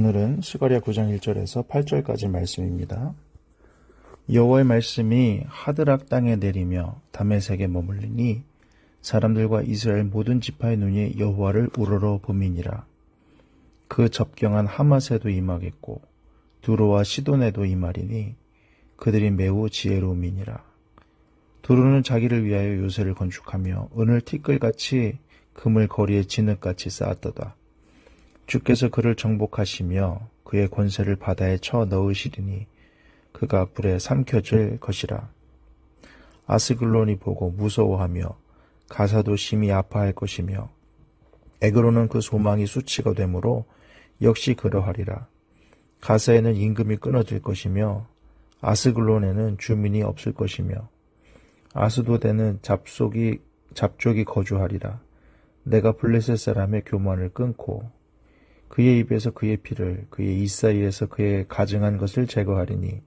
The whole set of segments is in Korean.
오늘은 스가랴 9장 1절에서 8절까지 말씀입니다. 여호와의 말씀이 하드락 땅에 내리며 다메섹에 머물리니 사람들과 이스라엘 모든 지파의 눈이 여호와를 우러러 봄이니라. 그 접경한 하맛에도 임하겠고 두로와 시돈에도 임하리니 그들이 매우 지혜로움이니라. 두로는 자기를 위하여 요새를 건축하며 은을 티끌같이 금을 거리에 진흙같이 쌓았도다. 주께서 그를 정복하시며 그의 권세를 바다에 쳐 넣으시리니 그가 불에 삼켜질 것이라. 아스글론이 보고 무서워하며 가사도 심히 아파할 것이며 에그로는 그 소망이 수치가 되므로 역시 그러하리라. 가사에는 임금이 끊어질 것이며 아스글론에는 주민이 없을 것이며 아스도데는 잡속이 잡족이 거주하리라. 내가 블레셋 사람의 교만을 끊고 그의 입에서 그의 피를 그의 이사이에서 그의 가증한 것을 제거하리니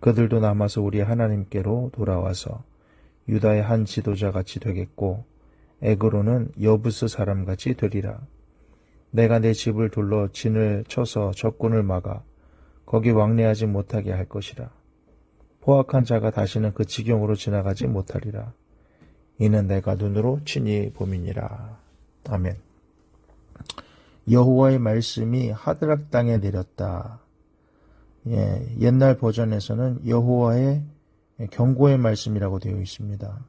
그들도 남아서 우리 하나님께로 돌아와서 유다의 한 지도자 같이 되겠고 에그로는 여부스 사람 같이 되리라. 내가 내 집을 둘러 진을 쳐서 적군을 막아 거기 왕래하지 못하게 할 것이라. 포악한 자가 다시는 그 지경으로 지나가지 못하리라. 이는 내가 눈으로 친히 봄이니라. 아멘. 여호와의 말씀이 하드락 땅에 내렸다. 예, 옛날 버전에서는 여호와의 경고의 말씀이라고 되어 있습니다.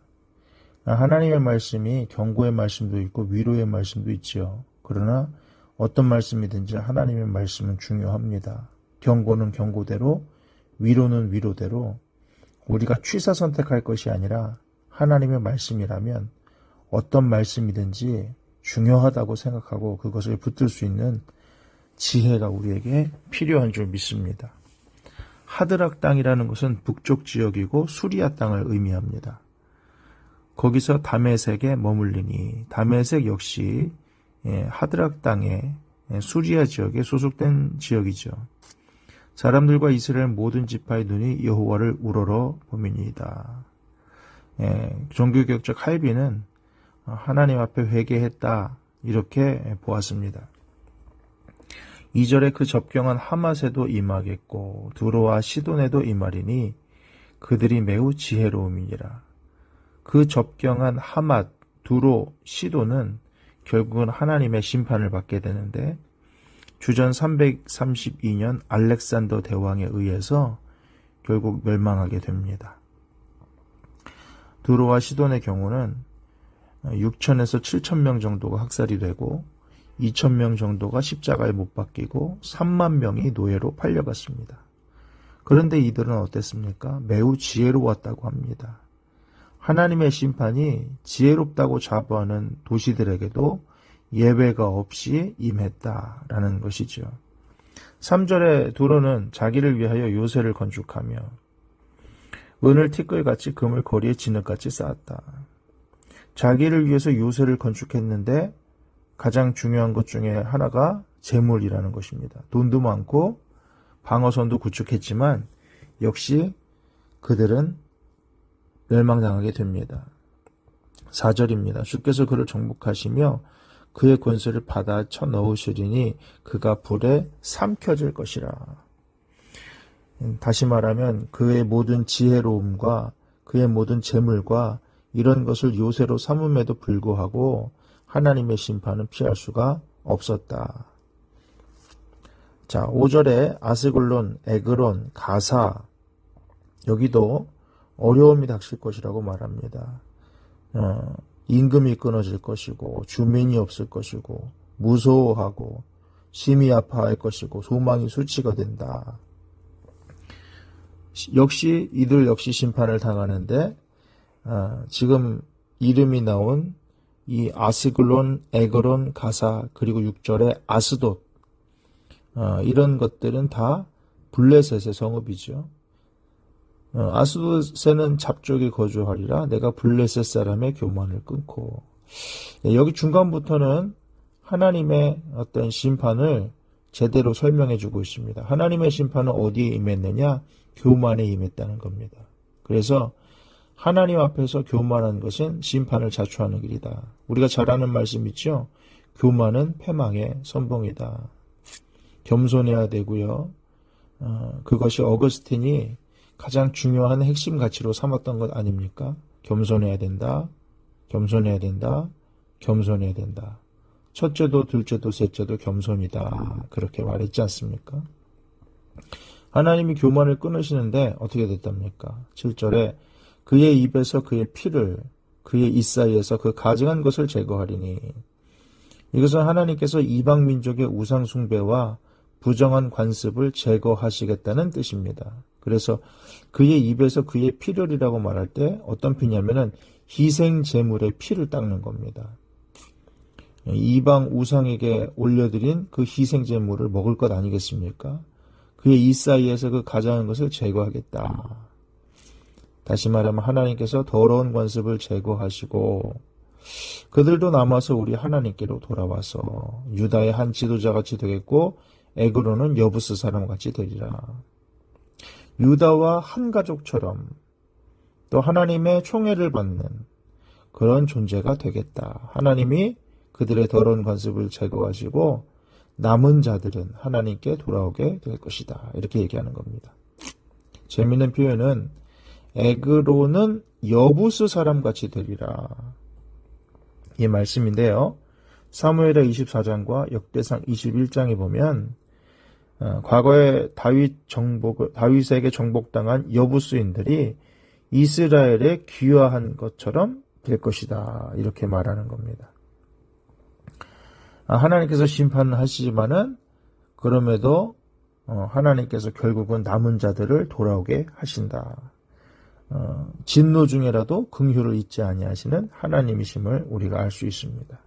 하나님의 말씀이 경고의 말씀도 있고 위로의 말씀도 있죠. 그러나 어떤 말씀이든지 하나님의 말씀은 중요합니다. 경고는 경고대로, 위로는 위로대로 우리가 취사 선택할 것이 아니라 하나님의 말씀이라면 어떤 말씀이든지 중요하다고 생각하고 그것을 붙들 수 있는 지혜가 우리에게 필요한 줄 믿습니다. 하드락 땅이라는 것은 북쪽 지역이고 수리아 땅을 의미합니다. 거기서 다메섹에 머물리니 다메섹 역시 예, 하드락 땅의 예, 수리아 지역에 소속된 지역이죠. 사람들과 이스라엘 모든 지파의 눈이 여호와를 우러러 보미니이다. 예, 종교개혁적 할비는 하나님 앞에 회개했다 이렇게 보았습니다. 2절에 그 접경한 하맛에도 임하겠고 두로와 시돈에도 임하리니 그들이 매우 지혜로움이니라. 그 접경한 하맛, 두로, 시돈은 결국은 하나님의 심판을 받게 되는데 주전 332년 알렉산더 대왕에 의해서 결국 멸망하게 됩니다. 두로와 시돈의 경우는 6천에서 7천 명 정도가 학살이 되고 2천 명 정도가 십자가에 못 박히고 3만 명이 노예로 팔려갔습니다. 그런데 이들은 어땠습니까? 매우 지혜로웠다고 합니다. 하나님의 심판이 지혜롭다고 자부하는 도시들에게도 예외가 없이 임했다라는 것이죠. 3절에 두로는 자기를 위하여 요새를 건축하며 은을 티끌같이 금을 거리에 진흙같이 쌓았다. 자기를 위해서 요새를 건축했는데 가장 중요한 것 중에 하나가 재물이라는 것입니다. 돈도 많고 방어선도 구축했지만 역시 그들은 멸망당하게 됩니다. 4절입니다. 주께서 그를 정복하시며 그의 권세를 받아 쳐 넣으시리니 그가 불에 삼켜질 것이라. 다시 말하면 그의 모든 지혜로움과 그의 모든 재물과 이런 것을 요새로 삼음에도 불구하고 하나님의 심판은 피할 수가 없었다. 자, 5절에 아스글론, 에그론, 가사 여기도 어려움이 닥칠 것이라고 말합니다. 어, 임금이 끊어질 것이고 주민이 없을 것이고 무서워하고 심히 아파할 것이고 소망이 수치가 된다. 역시 이들 역시 심판을 당하는데 어, 지금 이름이 나온 이 아스글론, 에그론, 가사 그리고 6절의 아스돗 어, 이런 것들은 다 블레셋의 성읍이죠. 어, 아스돗에는 잡족이 거주하리라 내가 블레셋 사람의 교만을 끊고 네, 여기 중간부터는 하나님의 어떤 심판을 제대로 설명해 주고 있습니다. 하나님의 심판은 어디에 임했느냐? 교만에 임했다는 겁니다. 그래서 하나님 앞에서 교만한 것은 심판을 자초하는 길이다. 우리가 잘 아는 말씀 있죠? 교만은 패망의 선봉이다. 겸손해야 되고요. 어, 그것이 어거스틴이 가장 중요한 핵심 가치로 삼았던 것 아닙니까? 겸손해야 된다. 겸손해야 된다. 겸손해야 된다. 첫째도 둘째도 셋째도 겸손이다. 그렇게 말했지 않습니까? 하나님이 교만을 끊으시는데 어떻게 됐답니까? 7절에 그의 입에서 그의 피를 그의 입 사이에서 그 가증한 것을 제거하리니 이것은 하나님께서 이방 민족의 우상 숭배와 부정한 관습을 제거하시겠다는 뜻입니다. 그래서 그의 입에서 그의 피를이라고 말할 때 어떤 피냐면은 희생 제물의 피를 닦는 겁니다. 이방 우상에게 올려드린 그 희생 제물을 먹을 것 아니겠습니까? 그의 이 사이에서 그 가장한 것을 제거하겠다. 다시 말하면 하나님께서 더러운 관습을 제거하시고 그들도 남아서 우리 하나님께로 돌아와서 유다의 한 지도자 같이 되겠고 에그로는 여부스 사람 같이 되리라. 유다와 한 가족처럼 또 하나님의 총애를 받는 그런 존재가 되겠다. 하나님이 그들의 더러운 관습을 제거하시고 남은 자들은 하나님께 돌아오게 될 것이다. 이렇게 얘기하는 겁니다. 재밌는 표현은 에그로는 여부스 사람 같이 되리라. 이 말씀인데요. 사무엘의 24장과 역대상 21장에 보면 어, 과거에 다윗 정복 다윗에게 정복당한 여부스인들이 이스라엘에 귀화한 것처럼 될 것이다. 이렇게 말하는 겁니다. 아, 하나님께서 심판을 하시지만은 그럼에도 어, 하나님께서 결국은 남은 자들을 돌아오게 하신다. 어, 진노 중에라도 긍휼을 잊지 아니하시는 하나님이심을 우리가 알 수 있습니다.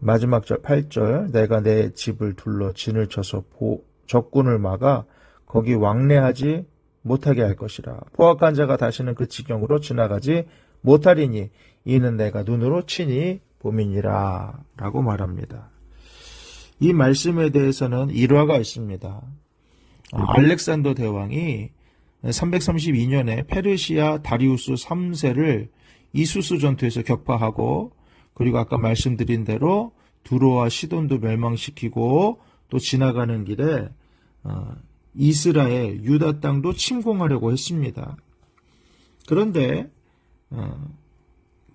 마지막 절 8절 내가 내 집을 둘러 진을 쳐서 보, 적군을 막아 거기 왕래하지 못하게 할 것이라 포악한 자가 다시는 그 지경으로 지나가지 못하리니 이는 내가 눈으로 친히 봄이니라 라고 말합니다. 이 말씀에 대해서는 일화가 있습니다. 알렉산더 대왕이 332년에 페르시아 다리우스 3세를 이수스 전투에서 격파하고 그리고 아까 말씀드린 대로 두로와 시돈도 멸망시키고 또 지나가는 길에 어, 이스라엘 유다 땅도 침공하려고 했습니다. 그런데 어,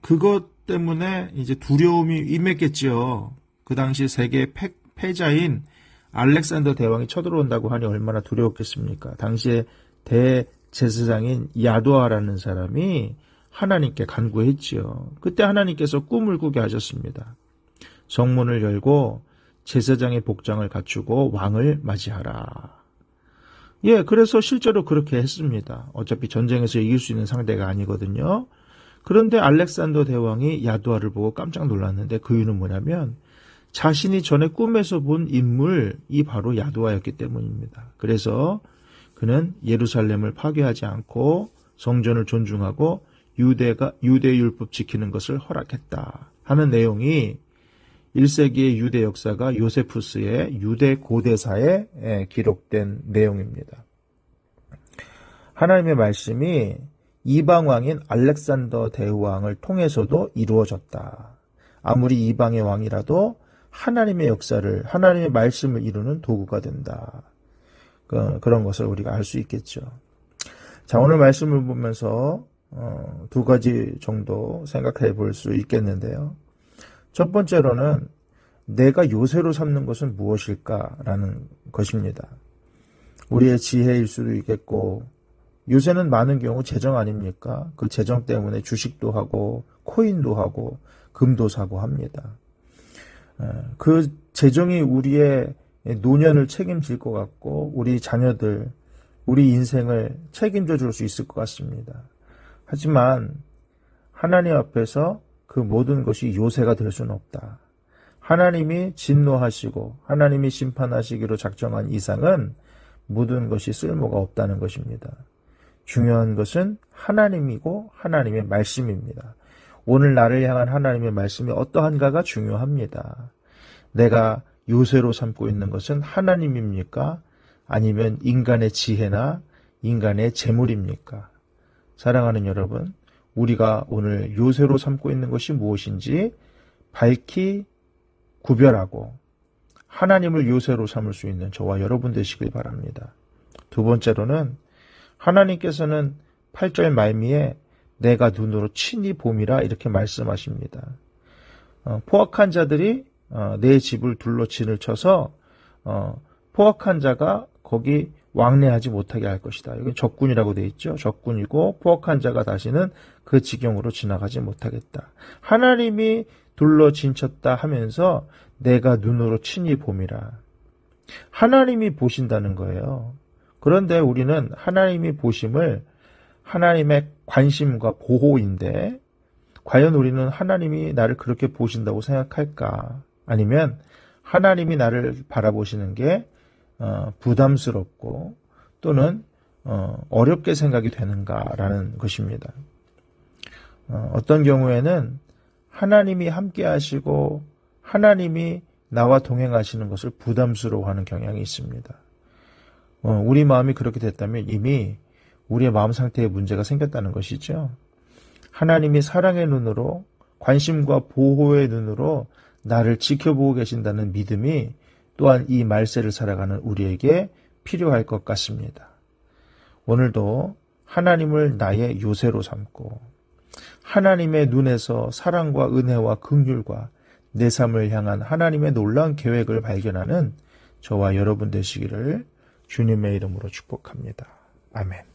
그것 때문에 이제 두려움이 임했겠지요. 그 당시 세계 패, 패자인 알렉산더 대왕이 쳐들어온다고 하니 얼마나 두려웠겠습니까? 당시에 대제사장인 야도아라는 사람이 하나님께 간구했지요. 그때 하나님께서 꿈을 꾸게 하셨습니다. 성문을 열고 제사장의 복장을 갖추고 왕을 맞이하라. 예, 그래서 실제로 그렇게 했습니다. 어차피 전쟁에서 이길 수 있는 상대가 아니거든요. 그런데 알렉산더 대왕이 야도아를 보고 깜짝 놀랐는데 그 이유는 뭐냐면 자신이 전에 꿈에서 본 인물이 바로 야도아였기 때문입니다. 그래서 그는 예루살렘을 파괴하지 않고 성전을 존중하고 유대가 유대 율법 지키는 것을 허락했다 하는 내용이 1세기의 유대 역사가 요세푸스의 유대 고대사에 기록된 내용입니다. 하나님의 말씀이 이방 왕인 알렉산더 대왕을 통해서도 이루어졌다. 아무리 이방의 왕이라도 하나님의 역사를 하나님의 말씀을 이루는 도구가 된다. 그, 런 것을 우리가 알 수 있겠죠. 자 오늘 말씀을 보면서 어, 두 가지 정도 생각해 볼 수 있겠는데요. 첫 번째로는 내가 요새로 삼는 것은 무엇일까라는 것입니다. 우리의 지혜일 수도 있겠고 요새는 많은 경우 재정 아닙니까? 그 재정 때문에 주식도 하고 코인도 하고 금도 사고 합니다. 그 재정이 우리의 노년을 책임질 것 같고 우리 자녀들 우리 인생을 책임져 줄 수 있을 것 같습니다. 하지만 하나님 앞에서 그 모든 것이 요새가 될 수는 없다. 하나님이 진노하시고 하나님이 심판하시기로 작정한 이상은 모든 것이 쓸모가 없다는 것입니다. 중요한 것은 하나님이고 하나님의 말씀입니다. 오늘 나를 향한 하나님의 말씀이 어떠한가가 중요합니다. 내가 요새로 삼고 있는 것은 하나님입니까? 아니면 인간의 지혜나 인간의 재물입니까? 사랑하는 여러분, 우리가 오늘 요새로 삼고 있는 것이 무엇인지 밝히 구별하고 하나님을 요새로 삼을 수 있는 저와 여러분 되시길 바랍니다. 두 번째로는 하나님께서는 8절 말미에 내가 눈으로 친히 봄이라 이렇게 말씀하십니다. 어, 포악한 자들이 어, 내 집을 둘러 진을 쳐서 어, 포악한 자가 거기 왕래하지 못하게 할 것이다. 여기 적군이라고 되어 있죠. 적군이고 포악한 자가 다시는 그 지경으로 지나가지 못하겠다. 하나님이 둘러 진쳤다 하면서 내가 눈으로 친히 봄이라. 하나님이 보신다는 거예요. 그런데 우리는 하나님이 보심을 하나님의 관심과 보호인데 과연 우리는 하나님이 나를 그렇게 보신다고 생각할까? 아니면 하나님이 나를 바라보시는 게 어, 부담스럽고 또는 어, 어렵게 생각이 되는가라는 것입니다. 어, 어떤 경우에는 하나님이 함께 하시고 하나님이 나와 동행하시는 것을 부담스러워하는 경향이 있습니다. 어, 우리 마음이 그렇게 됐다면 이미 우리의 마음 상태에 문제가 생겼다는 것이죠. 하나님이 사랑의 눈으로 관심과 보호의 눈으로 나를 지켜보고 계신다는 믿음이 또한 이 말세를 살아가는 우리에게 필요할 것 같습니다. 오늘도 하나님을 나의 요새로 삼고 하나님의 눈에서 사랑과 은혜와 긍휼과 내 삶을 향한 하나님의 놀라운 계획을 발견하는 저와 여러분 되시기를 주님의 이름으로 축복합니다. 아멘.